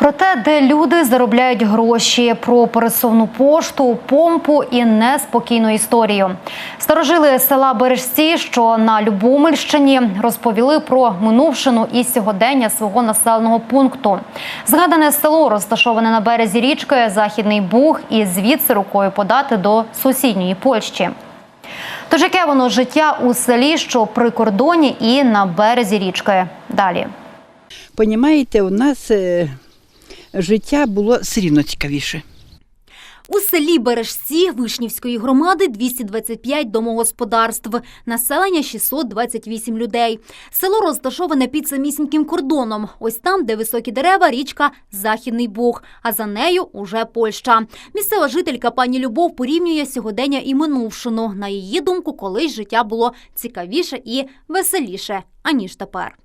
Про те, де люди заробляють гроші, про пересувну пошту, помпу і неспокійну історію. Старожили села Бережці, що на Любомельщині, розповіли про минувшину і сьогодення свого населеного пункту. Згадане село розташоване на березі річки Західний Буг, і звідси рукою подати до сусідньої Польщі. Тож яке воно життя у селі, що при кордоні і на березі річки? Далі. Понімаєте, у нас е, життя було все рівно цікавіше. У селі Бережці Вишнівської громади 225 домогосподарств, населення 628 людей. Село розташоване під самісіньким кордоном. Ось там, де високі дерева, річка Західний Буг, а за нею уже Польща. Місцева жителька пані Любов порівнює сьогодення і минувшину. На її думку, колись життя було цікавіше і веселіше, аніж тепер.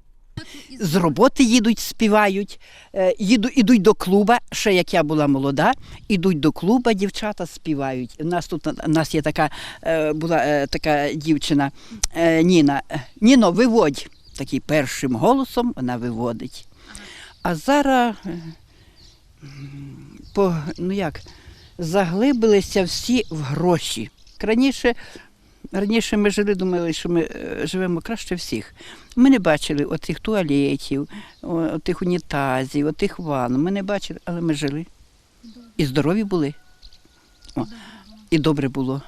З роботи їдуть, співають, е, їду, ідуть до клуба, ще як я була молода, ідуть до клуба, дівчата співають. У нас тут у нас є така е, була е, така дівчина Ніна. Ніно, виводь. Такий першим голосом вона виводить. А зараз по, ну як, заглибилися всі в гроші. Раніше, раніше ми жили, думали, що ми е, живемо краще всіх. Ми не бачили отих туалетів, отих унітазів, отих ванн. Ми не бачили, але ми жили. І здорові були. О, і добре було.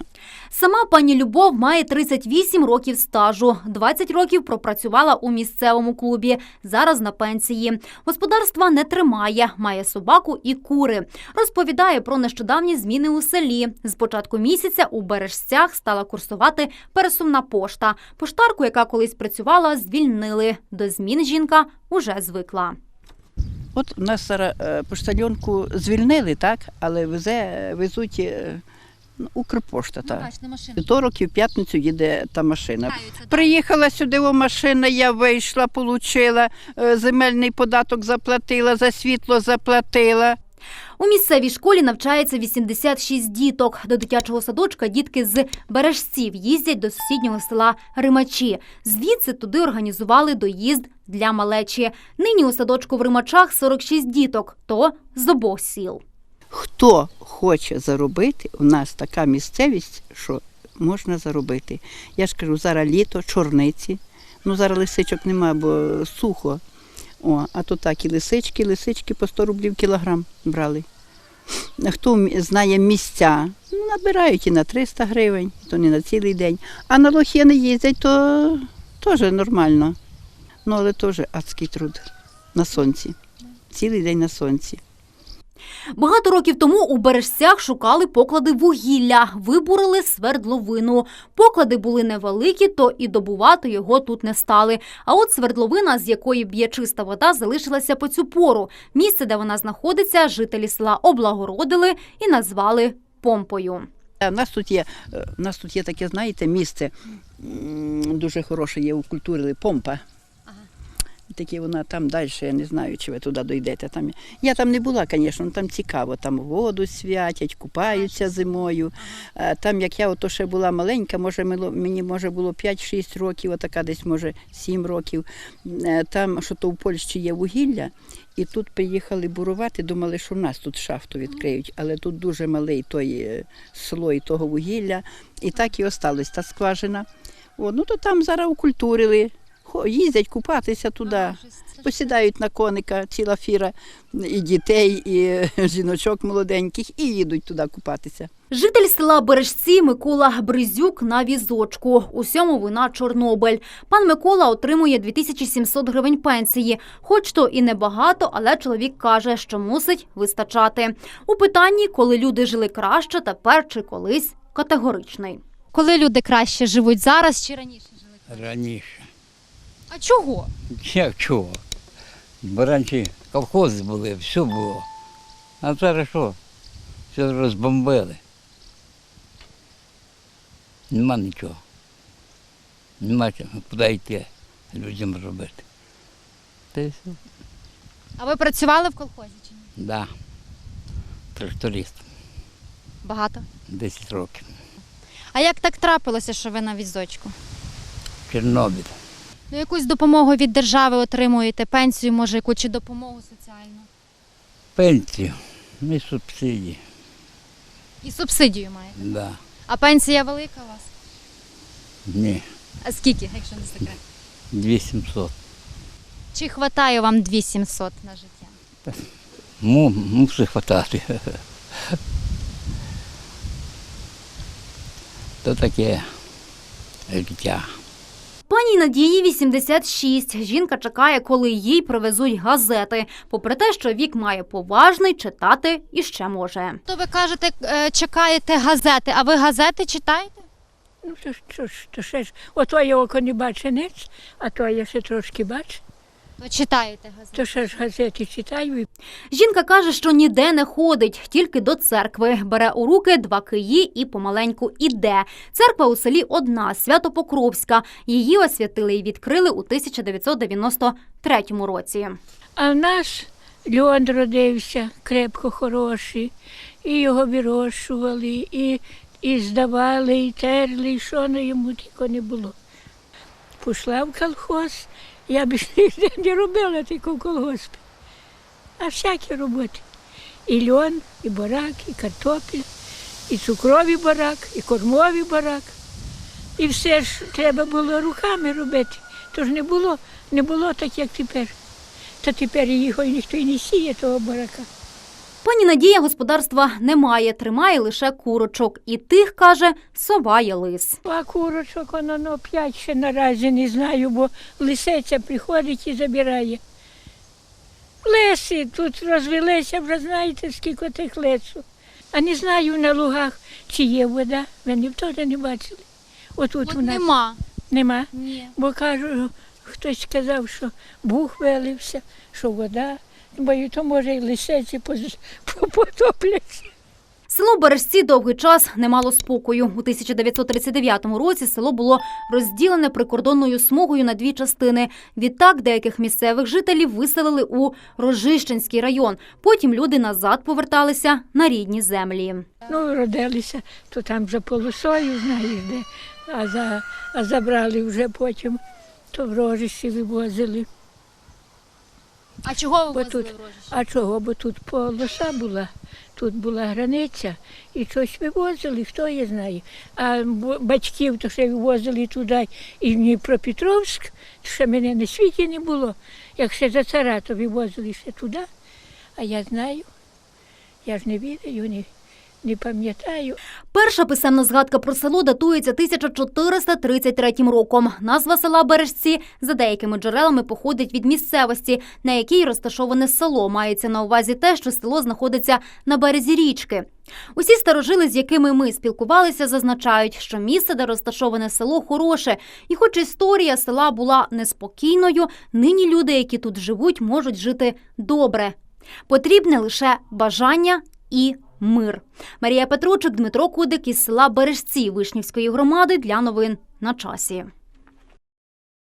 Сама пані Любов має 38 років стажу. 20 років пропрацювала у місцевому клубі. Зараз на пенсії. Господарства не тримає, має собаку і кури. Розповідає про нещодавні зміни у селі. З початку місяця у бережцях стала курсувати пересувна пошта. Поштарку, яка колись працювала, звільнили. До змін жінка уже звикла. От у нас зараз е, поштальонку звільнили, так, але везе, везуть е, Укрпошта. Так. Вівторок і в п'ятницю їде та машина. Приїхала сюди о, машина, я вийшла, отримала, земельний податок заплатила, за світло заплатила. У місцевій школі навчається 86 діток. До дитячого садочка дітки з бережців їздять до сусіднього села Римачі. Звідси туди організували доїзд для малечі. Нині у садочку в Римачах 46 діток, то з обох сіл. Хто хоче заробити, у нас така місцевість, що можна заробити. Я ж кажу, зараз літо, чорниці. Ну зараз лисичок нема, бо сухо. О, а то так і лисички, лисички по 100 рублів кілограм брали. Хто знає місця, ну, набирають і на 300 гривень, то не на цілий день. А на лохи не їздять, то теж нормально. Ну, але теж адський труд на сонці. Цілий день на сонці. Багато років тому у бережцях шукали поклади вугілля, вибурили свердловину. Поклади були невеликі, то і добувати його тут не стали. А от свердловина, з якої б'є чиста вода, залишилася по цю пору. Місце, де вона знаходиться, жителі села облагородили і назвали помпою. У нас тут є, е, у нас тут є таке, знаєте, місце дуже хороше є укультурили помпа. Такі вона там далі, я не знаю, чи ви туди дійдете. Там, я там не була, звісно, ну, там цікаво. Там воду святять, купаються зимою. Е, Там, як я ото ще була маленька, може, мені може було 5-6 років, а така десь може 7 років. Е, Там, що то в Польщі є вугілля, і тут приїхали бурувати, думали, що в нас тут шахту відкриють, але тут дуже малий той е, слой того вугілля, і так і осталась та скважина. О, ну то там зараз укультурили, їздять купатися туди, посідають на коника, ціла фіра і дітей, і е, жіночок молоденьких, і їдуть туди купатися. Житель села Бережці Микола Бризюк на візочку. Усьому вина Чорнобиль. Пан Микола отримує 2700 гривень пенсії. Хоч то і небагато, але чоловік каже, що мусить вистачати. У питанні, коли люди жили краще, тепер чи колись категоричний. Коли люди краще живуть зараз чи раніше жили? Раніше. А чого? Як чого? Бо раніше колхози були, все було. А зараз що? Все розбомбили. Нема нічого. Нема чого, куди йти людям робити. Та й все. А ви працювали в колхозі чи ні? Да. Тракторист. Багато. 10 років. А як так трапилося, що ви на візочку? Чорнобиль. Ну, якусь допомогу від держави отримуєте, пенсію, може, яку чи допомогу соціальну? Пенсію і субсидії. І субсидію маєте. Да. А пенсія велика у вас? Ні, А скільки, якщо не секрет? 2700. Чи хватає вам 2700 на життя? Му, мусить хватати. То таке життя. Пані Надії 86. Жінка чекає, коли їй привезуть газети. Попри те, що вік має поважний, читати і ще може. То ви кажете, е, чекаєте газети, а ви газети читаєте? Ну, то, ж- що ж- то ще ж, ото я око не бачу ниць, а то я ще трошки бачу. То читаєте газети. То ще ж газети читаю. Жінка каже, що ніде не ходить, тільки до церкви. Бере у руки два киї і помаленьку іде. Церква у селі одна, Святопокровська. Її освятили і відкрили у 1993 році. А в нас Льон родився, крепко хороший, і його вирощували, і, і здавали, і терли, і що на йому тільки не було. Пішла в колхоз, я б ніде не робила тільки колгоспі. А всякі роботи. І льон, і барак, і картопіль, і цукровий барак, і кормовий барак. І все ж треба було руками робити. Тож не було, не було так, як тепер. Та тепер його ніхто і не сіє, того барака. Пані Надія господарства немає, тримає лише курочок. І тих, каже, соває лис. А курочок воно ну, п'ять ще наразі не знаю, бо лисиця приходить і забирає. Леси тут розвелися, вже знаєте, скільки тих лесу. А не знаю на лугах, чи є вода. Ви теж не бачили. Отут От у нас нема. нема. Ні. Бо кажу, хтось сказав, що бух вилився, що вода. Бо то може і лисиці потопляться. Село Бережці довгий час не мало спокою. У 1939 році село було розділене прикордонною смугою на дві частини. Відтак деяких місцевих жителів виселили у Рожищенський район. Потім люди назад поверталися на рідні землі. Ну, родилися, то там за полосою, знаєш де, а, за, а забрали вже потім, то в рожищі вивозили. А чого ви Бо тут- в? А чого? Бо тут полоса була, тут була границя, і щось вивозили, хто я знає. А батьків то ще вивозили туди і в Дніпропетровськ, то ще мене на світі не було. Як ще за цара, то вивозили ще туди. А я знаю, я ж не відаю, не, не пам'ятаю. Перша писемна згадка про село датується 1433 роком. Назва села Бережці за деякими джерелами походить від місцевості, на якій розташоване село. Мається на увазі те, що село знаходиться на березі річки. Усі старожили, з якими ми спілкувалися, зазначають, що місце, де розташоване село, хороше. І хоч історія села була неспокійною, нині люди, які тут живуть, можуть жити добре. Потрібне лише бажання і мир. Марія Петручик, Дмитро Кудик із села Бережці Вишнівської громади для новин на часі.